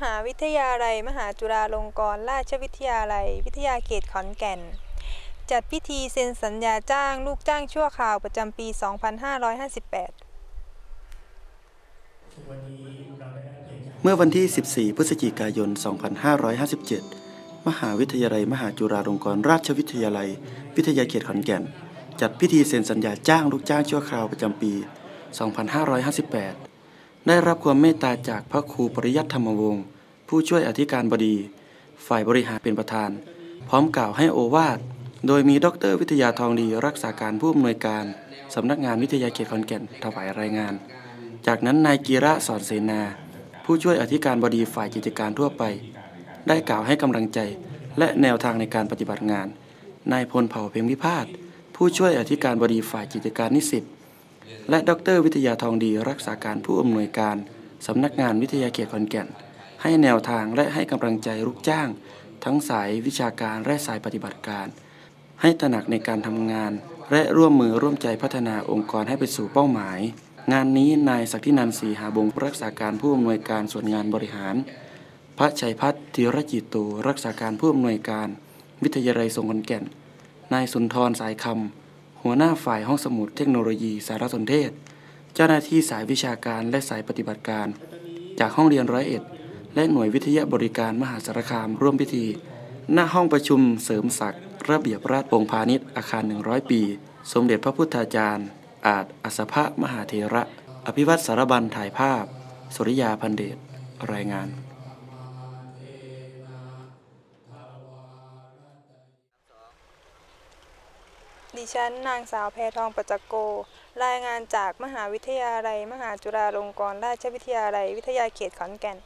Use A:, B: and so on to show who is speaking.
A: หาวิทยาลัย มหาจุฬาลงกรณราชวิทยาลัย วิทยาเขตขอนแก่น จัดพิธีเซ็นสัญญาจ้างลูกจ้างชั่วคราวประจำปี 2558
B: เมื่อวันที่ 14 พฤศจิกายน 2557 มหาวิทยาลัย มหาจุฬาลงกรณราชวิทยาลัย วิทยาเขตขอนแก่น จัดพิธีเซ็นสัญญาจ้างลูกจ้างชั่วคราวประจำปี 2558 ได้รับความเมตตาจากพระครูปริยัติธรรมวงศ์ผู้ช่วยอธิการบดี ฝ่ายบริหารเป็นประธาน พร้อมกล่าวให้โอวาท โดยมีดรวิทยาทองดีรักษาการผู้อำนวยการสำนักงานวิทยาเขตขอนแก่นถวายรายงาน จากนั้นนายกีระสอนเสนา ผู้ช่วยอธิการบดีฝ่ายกิจการทั่วไป ได้กล่าวให้กำลังใจ และแนวทางในการปฏิบัติงาน นายพลเผ่าเพ็งพิพาทผู้ช่วยอธิการบดีฝ่ายกิจการนิสิต และดร วิทยาทองดีรักษาการผู้อำนวยการสำนักงานวิทยาเขตขอนแก่น ให้แนวทางและให้กำลังใจลูกจ้าง ทั้งสายวิชาการและสายปฏิบัติการ ให้ตระหนักในการทำงาน และร่วมมือร่วมใจพัฒนาองค์กรให้ไปสู่เป้าหมาย งานนี้นายศักดินันท์ศรีหาบงรักษาการผู้อำนวยการส่วนงานบริหาร พระชัยพัฒน์ธีรจิตโตรักษาการผู้อำนวยการ วิทยาลัยทรงขอนแก่น นายสุนทรสายคำ หัวหน้าฝ่ายห้องสมุดเทคโนโลยีสารสนเทศ เจ้าหน้าที่สายวิชาการและสายปฏิบัติการ จากห้องเรียนร้อยเอ็ด และหน่วยวิทยาบริการมหาสารคามร่วมพิธี หน้าห้องประชุมเสริมศักดิ์ระเบียบราชองพาณิชย์อาคาร 100 ปี สมเด็จพระพุทธาจารย์ อาจอัสภะมหาเถระ อภิวัตสารบันถ่ายภาพ สุริยาพันเดชรายงาน
A: ดิฉันนางสาวแพทองประจักโก รายงานจากมหาวิทยาลัย มหาจุฬาลงกรณราชวิทยาลัย วิทยาเขตขอนแก่น